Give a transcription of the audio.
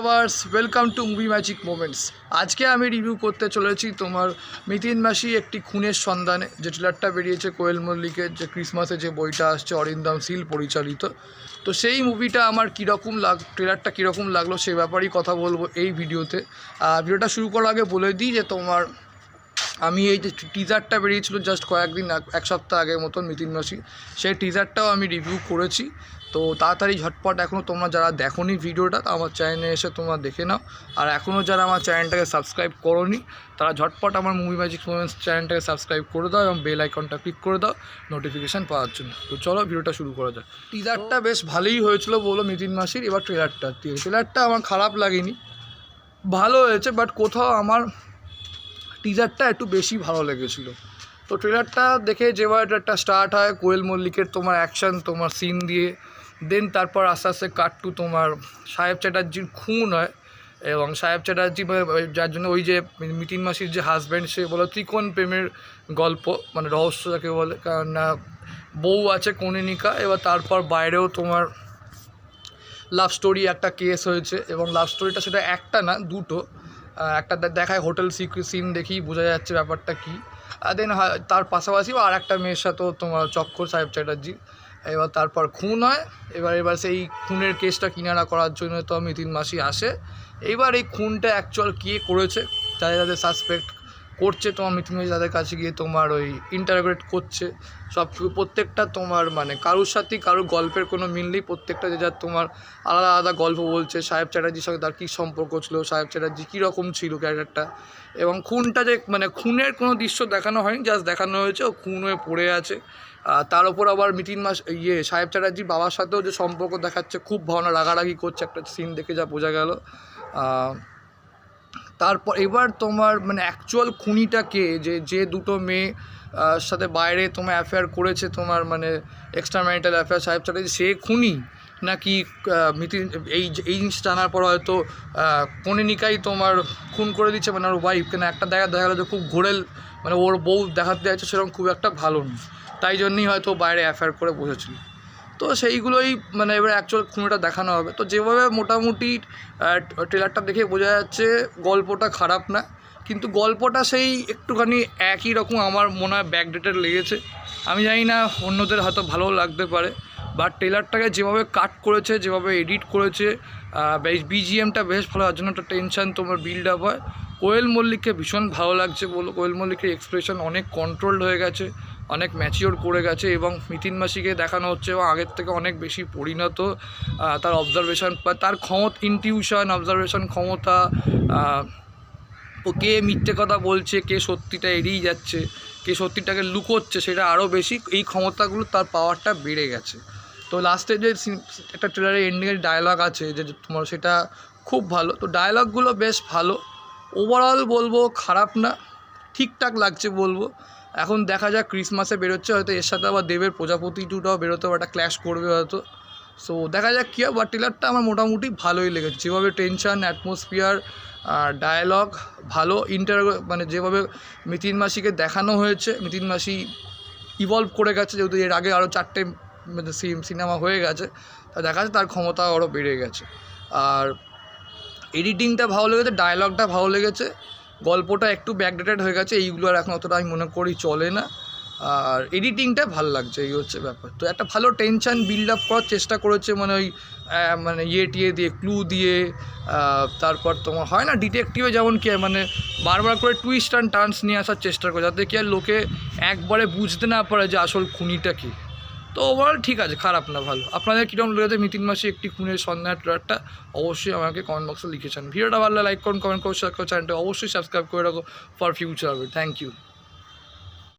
আবার্স welcome to movie magic moments আজকে আমি review করতে চলেছি তোমার মিতিন মাসি একটি খুনের সন্ধানে, যে ট্রেলারটা বেরিয়েছে কোয়েল মল্লিকের, যে ক্রিসমাসে যে বইটা আসছে, অরিন্দম সিল পরিচালিত। তো সেই মুভিটা আমার কীরকম লাগ ট্রেলারটা কীরকম লাগল সে ব্যাপারেই কথা বলব এই ভিডিওতে ভিডিওটা শুরু করার আগে বলে দিই যে তোমার আমি এই যে টিজারটা বেরিয়েছিল জাস্ট কয়েকদিন, এক সপ্তাহ আগের মতন মিতিন মাসি, সেই টিজারটাও আমি রিভিউ করেছি। তো তাড়াতাড়ি ঝটপট এখনও তোমরা যারা দেখোনি ভিডিওটা আমার চ্যানেলে এসে তোমরা দেখে নাও। আর এখনও যারা আমার চ্যানেলটাকে সাবস্ক্রাইব করোনি, তারা ঝটপট আমার মুভি ম্যাজিক মোমেন্টস চ্যানেলটাকে সাবস্ক্রাইব করে দাও এবং বেল আইকনটা ক্লিক করে দাও নোটিফিকেশান পাওয়ার জন্য। তো চলো ভিডিওটা শুরু করা যাক। টিজারটা বেশ ভালোই হয়েছিল বলো মিতিন মাসির, এবার ট্রেলারটা ট্রেলারটা আমার খারাপ লাগেনি। ভালো হয়েছে বাট কোথাও আমার টিজারটা একটু বেশি ভালো লেগেছিল। তো ট্রেলারটা দেখে যেভাবে একটা স্টার্ট হয় কোয়েল মল্লিকের তোমার অ্যাকশন তোমার সিন দিয়ে দেন তারপর আস্তে আস্তে কাট টু তোমার সাহেব চ্যাটার্জির খুন হয় এবং সাহেব চ্যাটার্জি যার জন্য ওই যে মিতিন মাসির যে হাজব্যান্ড সে বলো ত্রিকোণ প্রেমের গল্প মানে রহস্য যাকে বলে কারণ আহ, বউ আছে কনিনিকা এবার তারপর বাইরেও তোমার লাভ স্টোরি একটা কেস হয়েছে এবং লাভ স্টোরিটা সেটা একটা না দুটো। একটা দেখায় হোটেল সিন দেখি, বোঝা যাচ্ছে ব্যাপারটা কী। আর দেন তার পাশাপাশি আর একটা মেয়ের সাথেও তোমার চক্কর, সাহেব চ্যাটার্জি। এবার তারপর খুন হয়। এবার এবার সেই খুনের কেসটা কিনারা করার জন্য তো আমি তিন মাসি আসে। এইবার এই খুনটা অ্যাকচুয়াল কে করেছে যাদের যাদের সাসপেক্ট করছে তোমার মিথুন মাসি তাদের কাছে গিয়ে তোমার ওই ইন্টারগ্রেট করছে। সব প্রত্যেকটা তোমার মানে কারোর সাথেই কারোর গল্পের কোনো মিল নেই। প্রত্যেকটা যে যার তোমার আলাদা আলাদা গল্প বলছে, সাহেব চ্যাটার্জির সঙ্গে তার কী সম্পর্ক ছিল, সাহেব চ্যাটার্জি কীরকম ছিল ক্যারেক্টারটা এবং খুনটা যে মানে খুনের কোনো দৃশ্য দেখানো হয়নি জাস্ট দেখানো হয়েছে, ও খুন হয়ে পড়ে আছে। তার ওপর আবার মিতিন মাস ইয়ে সাহেব চ্যাটার্জির বাবার সাথেও যে সম্পর্ক দেখাচ্ছে, খুব ভাবনা রাগারাগি করছে একটা সিন দেখে যা বোঝা গেল। তারপর এবার তোমার মানে অ্যাকচুয়াল খুনিটা কে যে যে দুটো মেয়ে সাথে বাইরে তোমার অ্যাফেয়ার করেছে তোমার মানে এক্সট্রা ম্যারিটাল অ্যাফেয়ার সাহেব চ্যাটার্জি সে খুনি? নাকি মিতিন এই এই জিনিস জানার পর হয়তো কনিনিকাই তোমার খুন করে দিচ্ছে? মানে ওর ওয়াইফ কেন? একটা দেখা দেখা গেলো যে খুব ঘোরেল মানে ওর বউ দেখাতে যাচ্ছে, সেরকম খুব একটা ভালো নয়। তাই জন্যই হয়তো বাইরে অ্যাফেয়ার করে বসেছিল। তো সেইগুলোই মানে এবার অ্যাকচুয়াল খুনিটা দেখানো হবে। তো যেভাবে মোটামুটি ট্রেলারটা দেখে বোঝা যাচ্ছে গল্পটা খারাপ না। কিন্তু গল্পটা সেই একটুখানি একই রকম আমার মনে হয় ব্যাকডেটেড লেগেছে। আমি জানি না অন্যদের হয়তো ভালো লাগতে পারে বাট ট্রেলারটাকে যেভাবে কাট করেছে, যেভাবে এডিট করেছে বেশ বিজিএমটা বেশ ভালো, তার জন্য একটা টেনশন তোমার বিল্ড আপ হয়। কোয়েল মল্লিককে ভীষণ ভালো লাগছে বলো, কোয়েল মল্লিকের এক্সপ্রেশন অনেক কন্ট্রোলড হয়ে গেছে। অনেক ম্যাচিওর করে গেছে এবং মিতিন মাসিকে দেখানো হচ্ছে এবং আগের থেকে অনেক বেশি পরিণত তার অবজারভেশন বা তার ক্ষমতা ইনটিউশন অবজারভেশন ক্ষমতা কে মিথ্যে কথা বলছে, কে সত্যিটা এড়িয়ে যাচ্ছে, কে সত্যিটাকে লুকোচ্ছে সেটা আরও বেশি, এই ক্ষমতাগুলো তার পাওয়ারটা বেড়ে গেছে। তো লাস্টে যে একটা ট্রেলারের এন্ডিংয়ের ডায়লগ আছে যে তোমার সেটা খুব ভালো। তো ডায়লগগুলো বেশ ভালো। ওভারঅল বলব খারাপ না। ঠিকঠাক লাগছে বলব। এখন দেখা যাক ক্রিসমাসে বেরোচ্ছে, হয়তো এর সাথে আবার দেবের প্রজাপতি টুটাও বেরোতে একটা ক্ল্যাশ করবে হয়তো। সো দেখা যাক কী বাট ট্রেলারটা আমার মোটামুটি ভালোই লেগেছে। যেভাবে টেনশন অ্যাটমসফিয়ার আর ডায়ালগ ভালো ইন্টার মানে যেভাবে মিতিন মাসিকে দেখানো হয়েছে, মিতিন মাসি ইভলভ করে গেছে, যেহেতু এর আগে আরও চারটে সিনেমা হয়ে গেছে, তা দেখা যাচ্ছে তার ক্ষমতা আরও বেড়ে গেছে। আর এডিটিংটা ভালো লেগেছে ডায়লগটা ভালো লেগেছে। গল্পটা একটু ব্যাকডেটেড হয়ে গেছে, এইগুলো আর এখন অতটা আমি মনে করি চলে না। আর এডিটিংটা ভালো লাগছে, এই হচ্ছে ব্যাপার। তো একটা ভালো টেনশন বিল্ড আপ করার চেষ্টা করেছে মানে ওই মানে ইয়ে টিয়ে দিয়ে ক্লু দিয়ে তারপর তোমার হয় না ডিটেকটিভে যেমন কি মানে বারবার করে টুইস্ট অ্যান্ড টার্নস নিয়ে আসার চেষ্টা করে, যাতে কি আর লোকে একবারে বুঝতে না পারে যে আসল খুনিটা কী। তো ওভারঅল ঠিক আছে, খারাপ না, ভালো। আপনাদের কীরকম লেগেছে মিতিন মাসে একটি খুনের সন্ধ্যা ট্রেলারটা অবশ্যই আমাকে কমেন্ট বক্সে লিখেছেন ভিডিওটা ভালো লাইক করুন কমেন্ট করুন শেয়ার চ্যানেলটা অবশ্যই সাবস্ক্রাইব করে রাখো ফর ফিউচার থ্যাংক ইউ